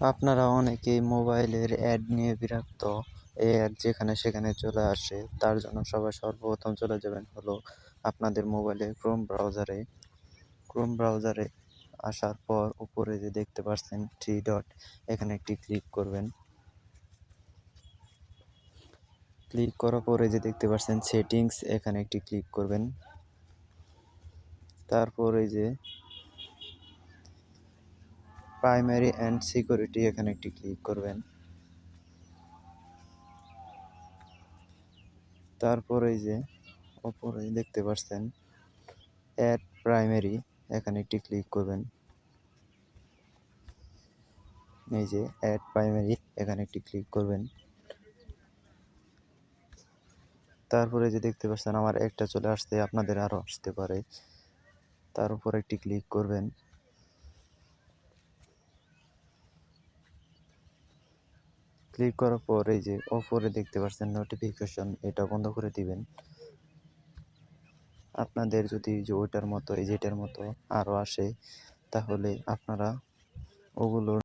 আপনারা অনেকেই মোবাইলের অ্যাড নিয়ে বিরক্ত, এই অ্যাড যেখানে সেখানে চলে আসে, তার জন্য সবাই সর্বপ্রথম চলে যাবেন হলো আপনাদের মোবাইলে ক্রোম ব্রাউজারে ক্রোম ব্রাউজারে আসার পর উপরে যে দেখতে পাচ্ছেন থ্রি ডট এখানে একটি ক্লিক করবেন। ক্লিক করার পরে যে দেখতে পাচ্ছেন সেটিংস এখানে একটি ক্লিক করবেন। তারপরে যে প্রাইমারি অ্যান্ড সিকিউরিটি এখানে একটি ক্লিক করবেন। তারপর এই যে ওপরে দেখতে পাচ্ছেন অ্যাড প্রাইমারি এখানে একটি ক্লিক করবেন। এই যে অ্যাড প্রাইমারি এখানে একটি ক্লিক করবেন। তারপরে যে দেখতে পাচ্ছেন, আমার একটা চলে আসতে আপনাদের আরও আসতে পারে। তার উপর একটি ক্লিক করবেন। ক্লিক করার পর এই যে ওপরে দেখতে পাচ্ছেন নোটিফিকেশন এটা বন্ধ করে দিবেন। আপনাদের যদি যে ওইটার মতো, এই মতো আরও আসে, তাহলে আপনারা ওগুলো